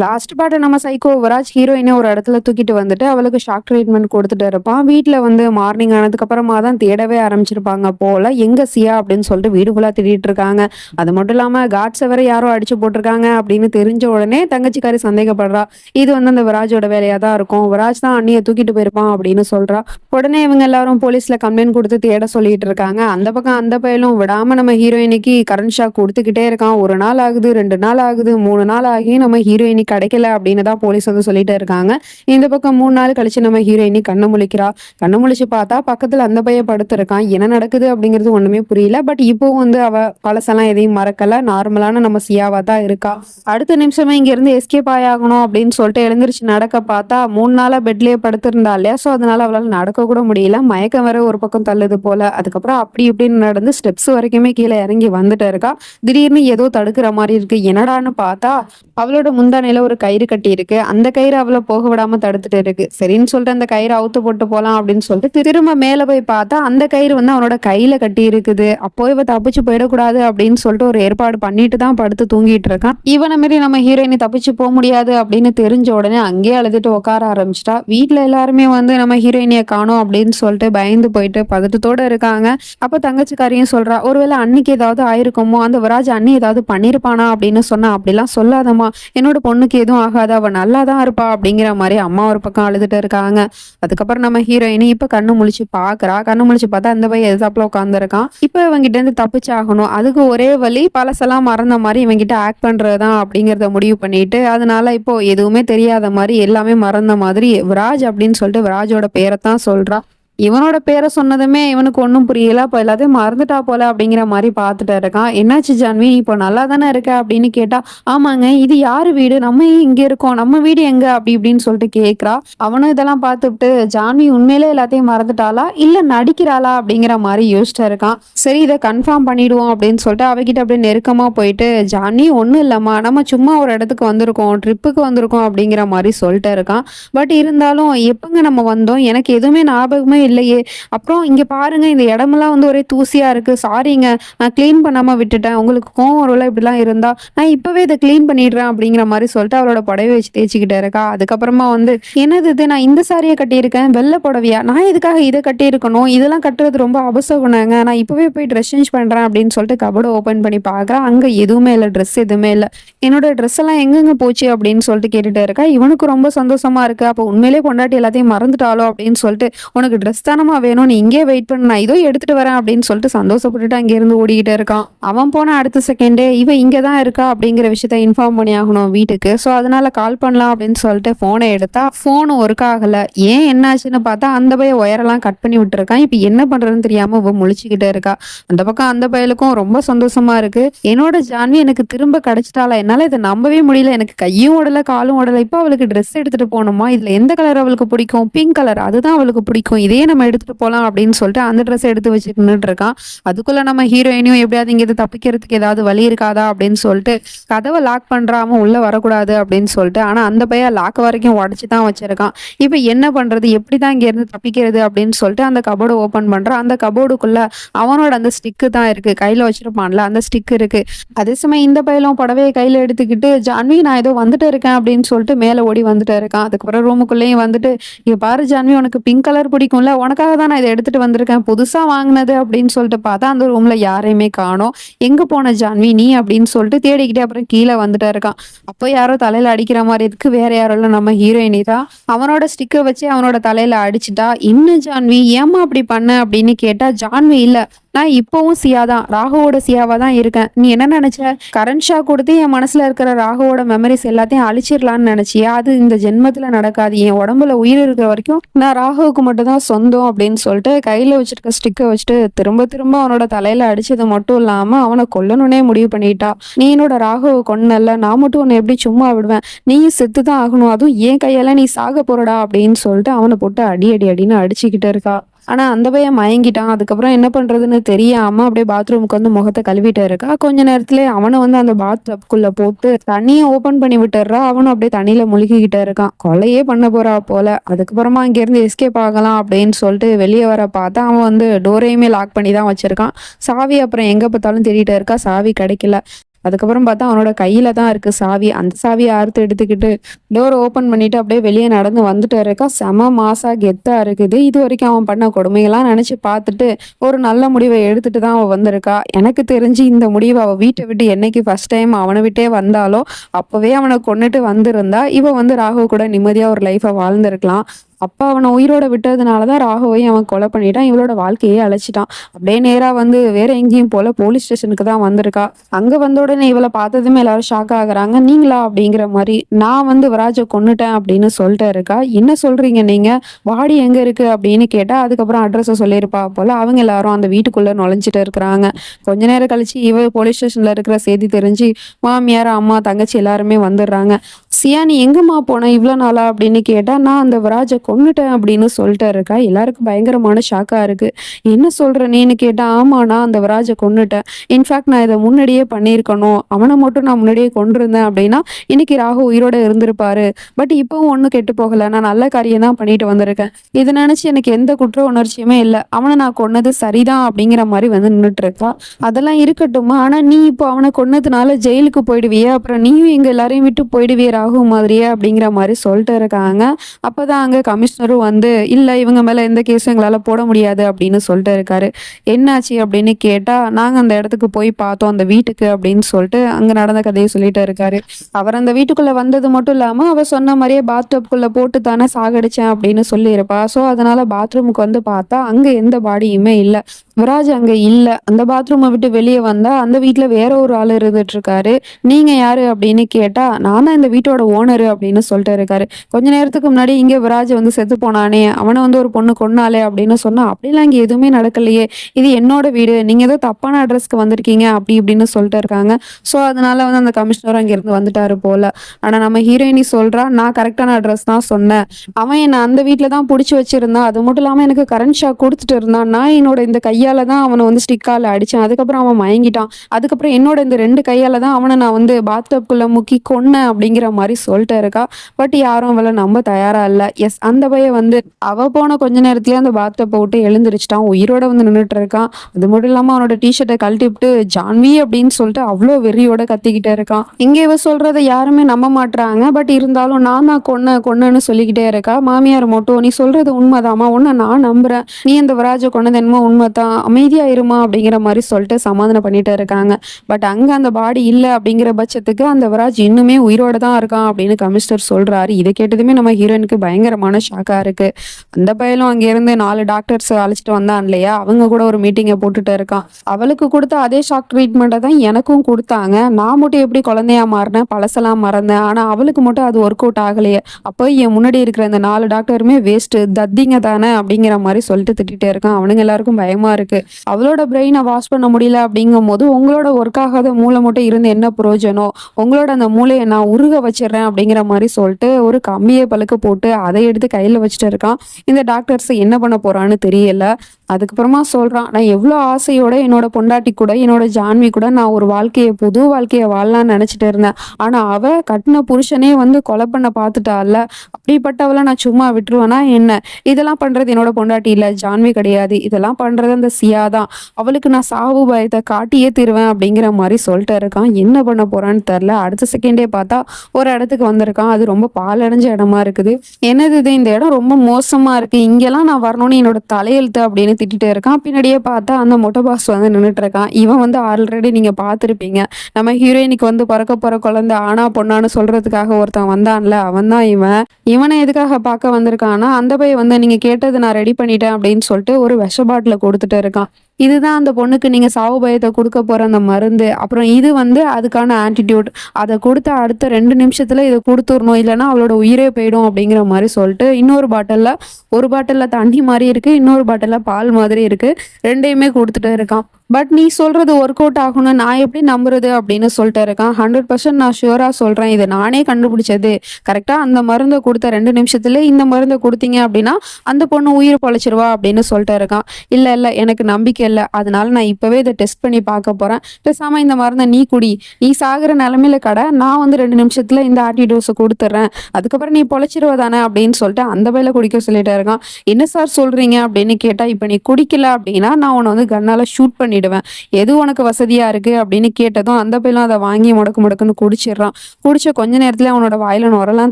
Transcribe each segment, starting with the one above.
Last பாட்டு நம்ம psycho வராஜ் ஹீரோயினை ஒரு இடத்துல தூக்கிட்டு வந்துட்டு அவளுக்கு ஷாக் ட்ரீட்மெண்ட் கொடுத்துட்டு இருப்பான். வீட்டில் வந்து மார்னிங் ஆனதுக்கு அப்புறமா தான் தேடவே ஆரம்பிச்சிருப்பாங்க போல எங்க சியா? அப்படின்னு சொல்லிட்டு வீடு ஃபுல்லாக திட்டிட்டு இருக்காங்க. அது மட்டும் இல்லாமல் காட்ஸை வேற யாரோ அடிச்சு போட்டிருக்காங்க அப்படின்னு தெரிஞ்ச உடனே தங்கச்சிக்காரி சந்தேகப்படுறா. இது வந்து அந்த விராஜோட வேலையாக தான் இருக்கும். விராஜ் தான் அண்ணியை தூக்கிட்டு போயிருப்பான் அப்படின்னு சொல்றா. உடனே இவங்க எல்லாரும் போலீஸ்ல கம்ப்ளைண்ட் கொடுத்து தேட சொல்லிட்டு இருக்காங்க. அந்த பக்கம் அந்த பயிலும் விடாம நம்ம ஹீரோயினிக்கு கரண்ட் ஷாக் கொடுத்துக்கிட்டே இருக்கான். ஒரு நாள் ஆகுது ரெண்டு நாள் ஆகுது மூணு நாள் ஆகி நம்ம ஹீரோயினி கிடைக்கல அப்படின்னு தான் போலீஸ் வந்து சொல்லிட்டு இருக்காங்க. இந்த பக்கம் மூணு நாள் கழிச்சு நம்ம ஹீரோயினி கண்ணு முழிக்கிறா. கண்ணு முழிச்சு பார்த்தா பக்கத்துல அந்த பையன் படுத்திருக்கான். என்ன நடக்குது அப்படிங்கிறது ஒண்ணுமே புரியல. பட் இப்போ வந்து அவ பழசெல்லாம் எதையும் மறக்கல. நார்மலான நம்ம சியாவா தான் இருக்கா. அடுத்த நிமிஷமே இங்க இருந்து எஸ்கேப் ஆகணும் அப்படின்னு சொல்லிட்டு எழுந்திரிச்சு நடக்க பார்த்தா மூணு நாளா பெட்லயே படுத்திருந்தா இல்லையா? ஸோ அதனால அவளால் நடக்க கூட முடியல. மயக்கம் வர ஒரு பக்கம் தள்ளுது போல. அதுக்கப்புறம் அப்படி இப்படின்னு நடந்து ஸ்டெப்ஸ் வரைக்குமே கீழே இறங்கி வந்துட்டு இருக்கா. திடீர்னு ஏதோ தடுக்கிற மாதிரி இருக்கு. என்னடான்னு பார்த்தா அவளோட மேல ஒரு கயிறு கட்டி இருக்கு அந்த கயிறு அவளை போக விடாம தடுத்துட்டு இருக்கு. சரின்னு சொல்லிட்டு அந்த கயிறு அவுத்து போட்டு போலாம் அப்படின்னு சொல்லிட்டு திரும்ப மேல போய் பார்த்தா அந்த கயிறு வந்து அவனோட கையில கட்டி இருக்குது அப்போ இவ தப்பிச்சு போயிடக்கூடாது அப்படின்னு சொல்லிட்டு ஒரு ஏற்பாடு பண்ணிட்டு தான் படுத்து தூங்கிட்டு இருக்கான் இவனை மாரி நம்ம ஹீரோயினி தப்பிச்சு போக முடியாது அப்படின்னு தெரிஞ்ச உடனே அங்கேயே அழுதுட்டு உட்கார ஆரம்பிச்சிட்டா. வீட்டுல எல்லாருமே வந்து நம்ம ஹீரோயினியை காணோம் அப்படின்னு சொல்லிட்டு பயந்து போயிட்டு பதட்டத்தோட இருக்காங்க. அப்ப தங்கச்சிக்காரியும் சொல்றா ஒருவேளை அன்னைக்கு ஏதாவது ஆயிருக்குமோ? அந்த விராஜ் அண்ணி ஏதாவது பண்ணிருப்பானா? அப்படின்னு சொன்னா அப்படிலாம் சொல்லாதம்மா. என்னோட பொண்ணு பொண்ணுக்கு எதுவும் ஆகாது அவள் நல்லா தான் இருப்பா அப்படிங்கிற மாதிரி அம்மா ஒரு பக்கம் அழுதுட்டு இருக்காங்க. அதுக்கப்புறம் நம்ம ஹீரோயினி இப்போ கண்ணு முழிச்சு பார்க்குறா கண்ணு முழிச்சு பார்த்தா அந்த பையன் எதாப்பில் உட்காந்துருக்கான் இப்போ இவங்கிட்ட இருந்து தப்பிச்சாகணும். அதுக்கு ஒரே வழி பழசெல்லாம் மறந்த மாதிரி இவங்கிட்ட ஆக்ட் பண்றதுதான் அப்படிங்கிறத முடிவு பண்ணிட்டு அதனால இப்போ எதுவுமே தெரியாத மாதிரி எல்லாமே மறந்த மாதிரி விராஜ் அப்படின்னு சொல்லிட்டு விராஜோட பேரை தான் சொல்றா. இவனோட பேரை சொன்னதுமே இவனுக்கு ஒன்றும் புரியல. இப்போ எல்லாத்தையும் மறந்துட்டா போல அப்படிங்கிற மாதிரி பார்த்துட்டு இருக்கான். என்னாச்சு ஜான்வி? நீ இப்போ நல்லா தானே இருக்க? அப்படின்னு கேட்டா ஆமாங்க இது யார் வீடு? நம்ம இங்கே இருக்கோம்? நம்ம வீடு எங்க? அப்படி இப்படின்னு சொல்லிட்டு கேட்குறா அவனும் இதெல்லாம் பார்த்துட்டு ஜான்வி உண்மையிலே எல்லாத்தையும் மறந்துட்டாளா? இல்லை நடிக்கிறாளா? அப்படிங்கிற மாதிரி யோசிச்சுட்டு இருக்கான். சரி இதை கன்ஃபார்ம் பண்ணிடுவோம் அப்படின்னு சொல்லிட்டு அவகிட்ட அப்படியே நெருக்கமாக போயிட்டு ஜான்வி ஒன்றும் இல்லைம்மா. நம்ம சும்மா ஒரு இடத்துக்கு வந்திருக்கோம் ட்ரிப்புக்கு வந்திருக்கோம் அப்படிங்கிற மாதிரி சொல்லிட்டு இருக்கான். பட் இருந்தாலும் எப்பங்க நம்ம வந்தோம்? எனக்கு எதுவுமே ஞாபகமே இல்லையே. அப்புறம் இங்கே பாருங்கள் இந்த இடமெல்லாம் வந்து ஒரே தூசியாக இருக்குது சாரிங்க நான் க்ளீன் பண்ணாமல் விட்டுட்டேன். உங்களுக்கு கோவம் வரும்ல இப்படிலாம் இருந்தால் நான் இப்போவே இதை க்ளீன் பண்ணிடுறேன் அப்படிங்கிற மாதிரி சொல்லிட்டு அவளோட புடவை வச்சு தேய்ச்சிக்கிட்டே இருக்கா. அதுக்கப்புறமா வந்து என்னது இது? நான் இந்த சாரியை கட்டியிருக்கேன். வெள்ளை புடவையா? நான் இதுக்காக இதை கட்டியிருக்கணும்? இதெல்லாம் கட்டுறது ரொம்ப அவசகுணங்க நான் இப்போவே போய் ட்ரெஸ் சேஞ்ச் பண்ணுறேன் அப்படின்னு சொல்லிட்டு கபடை ஓப்பன் பண்ணி பார்க்குறேன் அங்கே எதுவுமே இல்லை ட்ரெஸ் எதுவுமே இல்லை. என்னோட ட்ரெஸ் எல்லாம் எங்கெங்கே போச்சு? அப்படின்னு சொல்லிட்டு கேட்டுகிட்டே இருக்கா. இவனுக்கு ரொம்ப சந்தோஷமா இருக்கு. அப்போ உண்மையிலே பொண்டாட்டி எல்லாத்தையும் மறந்துட்டாலோ அப்படின்னு சொல்லிட்டு உனக்கு ட்ரெஸ் தானமா வேணும் நீ இங்கே வெயிட் பண்ண நான் இதோ எடுத்துட்டு வரேன் அப்படின்னு சொல்லிட்டு சந்தோஷப்பட்டுட்டு அங்கேருந்து ஓடிக்கிட்டே இருக்கான். அவன் போன அடுத்த செகண்டே இவ இங்கே தான் இருக்கா அப்படிங்கிற விஷயத்த இன்ஃபார்ம் பண்ணி ஆகணும் வீட்டுக்கு. ஸோ அதனால கால் பண்ணலாம் அப்படின்னு சொல்லிட்டு ஃபோனை எடுத்தா ஃபோனும் ஒர்க் ஆகல. ஏன் என்னாச்சுன்னு பார்த்தா அந்த பைய ஒயரெல்லாம் கட் பண்ணி விட்டுருக்கான். இப்போ என்ன பண்றதுன்னு தெரியாம இவ முழிச்சுக்கிட்டே இருக்கா. அந்த பக்கம் அந்த பயலுக்கும் ரொம்ப சந்தோஷமா இருக்கு. என்னோட ஜான்வி எனக்கு திரும்ப கிடைச்சிட்டாலா என்னால இதை நம்பவே முடியல. எனக்கு கையும் ஓடல காலும் ஓடல. இப்போ அவளுக்கு ட்ரெஸ் எடுத்துட்டு போகணுமா? இதுல எந்த கலர் அவளுக்கு பிடிக்கும்? பிங்க் கலர் அதுதான் அவளுக்கு பிடிக்கும். இதே நம்ம எடுத்துட்டு போகலாம் அப்படின்னு சொல்லிட்டு அந்த ட்ரெஸ் எடுத்து வச்சுட்டு இருக்கான். அதுக்குள்ள நம்ம ஹீரோயினையும் எப்படியாவது இங்க தப்பிக்கிறதுக்கு ஏதாவது வழி இருக்காதா அப்படின்னு சொல்லிட்டு கதவை லாக் பண்ணுறாம உள்ள வரக்கூடாது அப்படின்னு சொல்லிட்டு ஆனா அந்த பையன் லாக் வரைக்கும் உடச்சு தான் வச்சிருக்கான். இப்போ என்ன பண்றது? எப்படி தான் இங்க இருந்து தப்பிக்கிறது அப்படின்னு சொல்லிட்டு அந்த கபோர்டு ஓபன் பண்றான். அந்த கபோர்டுக்குள்ள அவனோட அந்த ஸ்டிக்கு தான் இருக்கு. கையில வச்சிருப்பான்ல அந்த ஸ்டிக் இருக்கு. அதே சமயம் இந்த பையலும் புடவையை கையில எடுத்துக்கிட்டு ஜான்வி நான் ஏதோ வந்துட்டு இருக்கேன் அப்படின்னு சொல்லிட்டு மேல ஓடி வந்துட்டு இருக்கான். அதுக்கப்புறம் ரூமுக்குள்ளேயும் வந்துட்டு இங்க பாரு ஜான்வி உனக்கு பிங்க் கலர் பிடிக்கும்ல உனக்காக தான் நான் இதை எடுத்துட்டு வந்திருக்கேன். புதுசா வாங்கினது அப்படின்னு சொல்லிட்டு பார்த்தா அந்த ரூம்ல யாரையுமே காணோம். எங்க போன ஜான்வி நீ அப்படின்னு சொல்லிட்டு தேடிக்கிட்டே அப்புறம் கீழே வந்துட்டா இருக்கான். அப்போ யாரோ தலையில அடிக்கிற மாதிரி இருக்கு. வேற யாரோ இல்லை. நம்ம ஹீரோயினி தான். அவனோட ஸ்டிக்கை வச்சு அவனோட தலையில அடிச்சுட்டா இன்னும் ஜான்வி ஏமா அப்படி பண்ண? அப்படின்னு கேட்டா ஜான்வி இல்ல. நான் இப்போவும் சியா தான் ராகுவோட சியாவாக தான் இருக்கேன். நீ என்ன நினைச்ச? கரண்ட் ஷா கொடுத்து என் மனசில் இருக்கிற ராகுவோட மெமரிஸ் எல்லாத்தையும் அழிச்சிடலான்னு நினச்சியா? அது இந்த ஜென்மத்தில் நடக்காது. என் உடம்புல உயிர் இருக்கிற வரைக்கும் நான் ராகுவுக்கு மட்டும் தான் சொந்தம் அப்படின்னு சொல்லிட்டு கையில் வச்சிருக்க ஸ்டிக்கை வச்சுட்டு திரும்ப திரும்ப அவனோட தலையில் அடிச்சது மட்டும் இல்லாமல் அவனை கொல்லணும்னே முடிவு பண்ணிட்டா. நீ என்னோட ராகுவை கொன்னல நான் மட்டும் உன்னை எப்படி சும்மா விடுவேன்? நீயும் செத்து தான் ஆகணும். அதுவும் என் கையால் நீ சாக போறடா அப்படின்னு சொல்லிட்டு அவனை போட்டு அடி அடி அடின்னு அடிச்சுக்கிட்டு இருக்கா. ஆனா அந்த பையன் மயங்கிட்டான். அதுக்கப்புறம் என்ன பண்றதுன்னு தெரியாம அப்படியே பாத்ரூமுக்கு வந்து முகத்தை கழுவிட்டு இருக்கா. கொஞ்ச நேரத்துல அவனை வந்து அந்த பாத் டப்குள்ளே போட்டு தண்ணியை ஓபன் பண்ணி விட்டுறா அவனும் அப்படியே தண்ணியில முழுகிக்கிட்டு இருக்கான். கொலையே பண்ண போறா போல. அதுக்கப்புறமா இங்க இருந்து எஸ்கேப் ஆகலாம் அப்படின்னு சொல்லிட்டு வெளியே வர பார்த்தா அவன் வந்து டோரையுமே லாக் பண்ணி தான் வச்சிருக்கான். சாவி அப்புறம் எங்க பார்த்தாலும் தேடிட்டு இருக்கா. சாவி கிடைக்கல. அதுக்கப்புறம் பார்த்தா அவனோட கையில தான் இருக்கு சாவி. அந்த சாவியை அறுத்து எடுத்துக்கிட்டு டோர் ஓப்பன் பண்ணிட்டு அப்படியே வெளியே நடந்து வந்துட்டு இருக்கா செம மாசா கெத்தா இருக்குது. இது வரைக்கும் அவன் பண்ண கொடுமையெல்லாம் நினைச்சு பார்த்துட்டு ஒரு நல்ல முடிவை எடுத்துட்டு தான் அவள் வந்திருக்கா. எனக்கு தெரிஞ்சு இந்த முடிவை அவள் வீட்டை விட்டு என்னைக்கு ஃபர்ஸ்ட் டைம் அவனை விட்டே வந்தாலோ அப்பவே அவனை கொண்டுட்டு வந்திருந்தா இவ வந்து ராகு கூட நிம்மதியா ஒரு லைஃபை வாழ்ந்திருக்கலாம். அப்பா அவனை உயிரோட விட்டதுனால தான் ராகுவையும் அவன் கொலை பண்ணிட்டான் இவளோட வாழ்க்கையே அழைச்சிட்டான். அப்படியே நேராக வந்து வேற எங்கேயும் போல போலீஸ் ஸ்டேஷனுக்கு தான் வந்திருக்கா. அங்கே வந்த உடனே இவளை பார்த்ததுமே எல்லாரும் ஷாக் ஆகுறாங்க. நீங்களா அப்படிங்கிற மாதிரி நான் வந்து விராஜை கொன்னுட்டேன் அப்படின்னு சொல்லிட்டு இருக்கா. என்ன சொல்றீங்க நீங்க? வாடி எங்க இருக்கு அப்படின்னு கேட்டா அதுக்கப்புறம் அட்ரஸை சொல்லியிருப்பா போல அவங்க எல்லாரும் அந்த வீட்டுக்குள்ள நுழைஞ்சிட்டு இருக்கிறாங்க. கொஞ்ச நேரம் கழிச்சு இவ போலீஸ் ஸ்டேஷன்ல இருக்கிற செய்தி தெரிஞ்சு மாமியார் அம்மா தங்கச்சி எல்லாருமே வந்துடுறாங்க. சியா நீ எங்கம்மா போன இவ்வளோ நாளா அப்படின்னு கேட்டால் நான் அந்த விராஜை கொன்னுட்டேன் அப்படின்னு சொல்லிட்டு இருக்கா. எல்லாருக்கும் பயங்கரமான ஷாக்காக இருக்குது என்ன சொல்கிற நீன்னு கேட்டால் ஆமாம் நான் அந்த விராஜை கொன்னுட்டேன். இன்ஃபேக்ட் நான் இதை முன்னாடியே பண்ணியிருக்கணும். அவனை மட்டும் நான் முன்னாடியே கொண்டிருந்தேன் அப்படின்னா இன்னைக்கு ராகு உயிரோட இருந்திருப்பாரு. பட் இப்போவும் ஒன்றும் கெட்டு போகலை. நான் நல்ல காரியம் தான் பண்ணிட்டு வந்திருக்கேன். இதை நினச்சி எனக்கு எந்த குற்ற உணர்ச்சியுமே இல்லை. அவனை நான் கொன்னது சரிதான் அப்படிங்கிற மாதிரி வந்து நின்றுட்டு இருக்கா அதெல்லாம் இருக்கட்டுமா ஆனால் நீ இப்போ அவனை கொன்னதுனால ஜெயிலுக்கு போயிடுவியே. அப்புறம் நீயும் எங்கள் எல்லாரையும் விட்டு போயிடுவியா ஆகும் மாதிரியே அப்படிங்கிற மாதிரி சொல்லிட்டு இருக்காங்க. அப்பதான் அங்கே கமிஷனரும் வந்து இல்லை இவங்க மேலே எந்த கேஸும் எங்களால் போட முடியாது அப்படின்னு சொல்லிட்டு இருக்காரு. என்னாச்சு? அப்படின்னு கேட்டால் நாங்கள் அந்த இடத்துக்கு போய் பார்த்தோம் அந்த வீட்டுக்கு அப்படின்னு சொல்லிட்டு அங்கே நடந்த கதையை சொல்லிட்டு இருக்காரு. அவர் அந்த வீட்டுக்குள்ளே வந்தது மட்டும் இல்லாமல் அவர் சொன்ன மாதிரியே பாத்டப்குள்ள போட்டு தானே சாகடிச்சேன் அப்படின்னு சொல்லியிருப்பா. ஸோ அதனால் பாத்ரூமுக்கு வந்து பார்த்தா அங்கே எந்த பாடியுமே இல்லை. விராஜ் அங்க இல்ல. அந்த பாத்ரூமை விட்டு வெளியே வந்தா அந்த வீட்டில் வேற ஒரு ஆள் இருந்துட்டு இருக்காரு நீங்க யாரு அப்படின்னு கேட்டா நான் தான் இந்த வீட்டோட ஓனரு அப்படின்னு சொல்லிட்டு இருக்காரு. கொஞ்ச நேரத்துக்கு முன்னாடி இங்க விராஜ் வந்து செத்து போனானே அவனை வந்து ஒரு பொண்ணு கொன்னாலே அப்படின்னு சொன்னா அப்படிலாம் இங்க எதுவுமே நடக்கலையே. இது என்னோட வீடு நீங்க ஏதோ தப்பான அட்ரஸ்க்கு வந்திருக்கீங்க அப்படி இப்படின்னு சொல்லிட்டு இருக்காங்க. ஸோ அதனால வந்து அந்த கமிஷனர் அங்க இருந்து வந்துட்டாரு போல. ஆனா நம்ம ஹீரோயினி சொல்றா நான் கரெக்டான அட்ரஸ் தான் சொன்னேன். அவன் என்னை அந்த வீட்டில் தான் பிடிச்சி வச்சிருந்தான் அது மட்டும் இல்லாம எனக்கு கரண்ட் ஷாக் கொடுத்துட்டு இருந்தான். நான் என்னோட இந்த கையால தான் அவனை வந்து ஸ்டிக்கால அடிச்சேன். அதுக்கப்புறம் அவன் மயங்கிட்டான். அதுக்கப்புறம் என்னோட இந்த ரெண்டு கையால தான் அவனை நான் வந்து பாத்டப்குள்ள முக்கி கொன்னேன் அப்படிங்கிற மாதிரி சொல்லிட்டு இருக்கா. பட் யாரும் அவளை நம்ப தயாரா இல்ல. எஸ் அந்த பையன் வந்து அவ போன கொஞ்ச நேரத்துலேயே அந்த பாத்டப்பை விட்டு எழுந்திருச்சிட்டான். உயிரோட வந்து நின்றுட்டு இருக்கான். அது மட்டும் இல்லாம அவனோட டிஷர்ட்டை கழட்டி விட்டு ஜான்வி அப்படின்னு சொல்லிட்டு அவ்வளோ வெறியோட கத்திக்கிட்டே இருக்கான். இங்க இவ சொல்றதை யாருமே நம்ப மாட்டுறாங்க பட் இருந்தாலும் நான் தான் கொன்ன கொன்னன்னு சொல்லிக்கிட்டே இருக்கா. மாமியார் மட்டும் நீ சொல்றது உண்மைதாம்மா. உன்னை நான் நம்புறேன். நீ அந்த விராஜை கொன்னது என்னமோ உண்மைதான். அமைதியாக இருமா அப்படிங்கிற மாதிரி சொல்லிட்டு சமாதானம் பண்ணிட்டு இருக்காங்க. பட் அங்கே அந்த பாடி இல்லை அப்படிங்கிற பட்சத்துக்கு அந்த விராஜ் இன்னுமே உயிரோட தான் இருக்கான் அப்படின்னு கமிஷனர் சொல்கிறாரு இதை கேட்டதுமே நம்ம ஹீரோயினுக்கு பயங்கரமான ஷாக்காக இருக்குது அந்த பையலும் அங்கேருந்து நாலு டாக்டர்ஸ் அழைச்சிட்டு வந்தான் இல்லையா? அவங்க கூட ஒரு மீட்டிங்கை போட்டுட்டு இருக்கான். அவளுக்கு கொடுத்த அதே ஷாக் ட்ரீட்மெண்ட்டை தான் எனக்கும் கொடுத்தாங்க. நான் மட்டும் எப்படி குழந்தையா மாறினேன்? பழசெல்லாம் மறந்தேன். ஆனால் அவளுக்கு மட்டும் அது ஒர்க் அவுட் ஆகலையே. அப்போ என் முன்னாடி இருக்கிற இந்த நாலு டாக்டருமே வேஸ்ட்டு தத்திங்க தானே அப்படிங்கிற மாதிரி சொல்லிட்டு திட்டிகிட்டே இருக்கான். அவனுங்க எல்லாருக்கும் பயமா இருக்கு. அவளோட பிரெயினை வாஷ் பண்ண முடியல அப்படிங்கும் போது உங்களோட ஒர்க் ஆகாத மூளை மட்டும் இருந்து என்ன பிரயோஜனம் உங்களோட அந்த மூளையை நான் உருக வச்சிடுறேன் அப்படிங்கிற மாதிரி சொல்லிட்டு ஒரு கம்பியை பழுக்க போட்டு அதை எடுத்து கையில வச்சுட்டு இருக்கான். இந்த டாக்டர்ஸ் என்ன பண்ண போறான்னு தெரியல. அதுக்கப்புறமா சொல்றான் நான் எவ்வளோ ஆசையோட என்னோட பொண்டாட்டி கூட என்னோட ஜான்வி கூட நான் ஒரு வாழ்க்கையை புது வாழ்க்கையை வாழலாம்னு நினைச்சிட்டு இருந்தேன். ஆனா அவ கட்டின புருஷனே வந்து கொலை பண்ண பார்த்துட்டால அப்படிப்பட்டவளை நான் சும்மா விட்டுருவேனா என்ன? இதெல்லாம் பண்றது என்னோட பொண்டாட்டி இல்லை ஜான்வி கிடையாது. இதெல்லாம் பண்றது அந்த சியா தான் அவளுக்கு நான் சாவு பயத்தை காட்டியே தருவேன் அப்படிங்கிற மாதிரி சொல்லிட்டு இருக்கான். என்ன பண்ண போறான்னு தெரில அடுத்த செகண்டே பார்த்தா ஒரு இடத்துக்கு வந்திருக்கான். அது ரொம்ப பாலடைஞ்ச இடமா இருக்குது. என்னது இது? இந்த இடம் ரொம்ப மோசமா இருக்கு. இங்கெல்லாம் நான் வரணும்னு என்னோட தலையெழுத்து அப்படின்னு திட்டிட்டு இருக்கான். பின்னாடியே பார்த்தா அந்த மொட்டை பாஸ் வந்து நின்றுட்டு இருக்கான். இவன் வந்து ஆல்ரெடி நீங்க பார்த்துருப்பீங்க. நம்ம ஹீரோயினுக்கு வந்து பிறக்க போற குழந்தை ஆனா பொண்ணான்னு சொல்றதுக்காக ஒருத்தன் வந்தான்ல. அவன் தான் இவன். இவனை எதுக்காக பார்க்க வந்திருக்கான்னா அந்த பையன் வந்து நீங்க கேட்டது நான் ரெடி பண்ணிட்டேன் அப்படின்னு சொல்லிட்டு ஒரு விஷ பாட்டில் கொடுத்துட்டு တကာ இதுதான் அந்த பொண்ணுக்கு நீங்க சாவு பயத்தை கொடுக்க போற அந்த மருந்து. அப்புறம் இது வந்து அதுக்கான ஆன்டிடியூட் அதை கொடுத்த அடுத்த ரெண்டு நிமிஷத்துல இதை கொடுத்துடணும். இல்லைன்னா அவளோட உயிரே போயிடும் அப்படிங்கிற மாதிரி சொல்லிட்டு இன்னொரு பாட்டில்ல ஒரு பாட்டில்ல தண்ணி மாதிரி இருக்கு இன்னொரு பாட்டில்ல பால் மாதிரி இருக்கு. ரெண்டையுமே கொடுத்துட்டு இருக்கான். பட் நீ சொல்றது ஒர்க் அவுட் ஆகணும் நான் எப்படி நம்புறது அப்படின்னு சொல்லிட்டு இருக்கான். ஹண்ட்ரட் பர்சன்ட் நான் ஷுவரா சொல்றேன். இது நானே கண்டுபிடிச்சது. கரெக்டா அந்த மருந்தை கொடுத்த ரெண்டு நிமிஷத்துல இந்த மருந்தை கொடுத்தீங்க அப்படின்னா அந்த பொண்ணு உயிர் பொழைச்சிருவா அப்படின்னு சொல்லிட்டு இருக்கான். இல்ல இல்ல எனக்கு நம்பிக்கை இல்லை. அதனால நான் இப்பவே இதை டெஸ்ட் பண்ணி பார்க்க போறேன். பேசாம இந்த மருந்தை நீ குடி. நீ சாகுற நிலமையில கடை. நான் வந்து ரெண்டு நிமிஷத்துல இந்த ஆர்டி டோஸை கொடுத்துட்றேன் அதுக்கப்புறம் நீ பொழைச்சிருவ தானே அப்படின்னு சொல்லிட்டு அந்த பையில குடிக்க சொல்லிட்டு இருக்கான். என்ன சார் சொல்றீங்க? அப்படின்னு கேட்டா இப்ப நீ குடிக்கல அப்படின்னா நான் உன்னை வந்து கண்ணால ஷூட் பண்ணிடுவேன். எது உனக்கு வசதியா இருக்கு? அப்படின்னு கேட்டதும் அந்த பையலும் அதை வாங்கி முடக்கு முடக்குன்னு குடிச்சிடுறான். குடிச்ச கொஞ்ச நேரத்துல அவனோட வாயில நுரெல்லாம்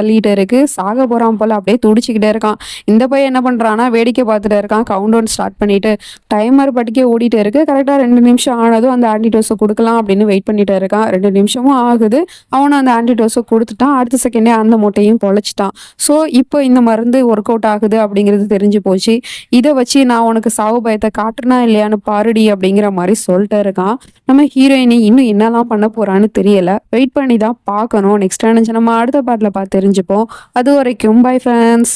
தள்ளிட்டு இருக்கு. சாக போகிறான் போல அப்படியே துடிச்சுக்கிட்டே இருக்கான். இந்த பையன் என்ன பண்றான்னா வேடிக்கை பார்த்துட்டு இருக்கான். கவுண்ட் டவுன் ஸ்டார்ட் பண்ணிட்டு டைமர் பட்டிக்கே ஓடிட்டு இருக்கு. கரெக்டாக ரெண்டு நிமிஷம் ஆனதும் அந்த ஆன்டிடோஸை கொடுக்கலாம் அப்படின்னு வெயிட் பண்ணிட்டு இருக்கான் ரெண்டு நிமிஷமும் ஆகுது. அவனும் அந்த ஆன்டிடோஸை கொடுத்துட்டான். அடுத்த செகண்டே அந்த மூட்டையும் பொழைச்சிட்டான். ஸோ இப்போ இந்த மருந்து ஒர்க் அவுட் ஆகுது அப்படிங்கிறது தெரிஞ்சு போச்சு. இதை வச்சு நான் உனக்கு சாவு பயத்தை காட்டுனா இல்லையான்னு பாருடி அப்படிங்கிற மாதிரி சொல்லிட்டு இருக்கான். நம்ம ஹீரோயினி இன்னும் என்னெல்லாம் பண்ண போறான்னு தெரியல. வெயிட் பண்ணி தான் பார்க்கணும். நெக்ஸ்ட் நினச்சி நம்ம அடுத்த பாட்டில் பார்த்து தெரிஞ்சுப்போம். அது வரைக்கும் பை ஃப்ரெண்ட்ஸ்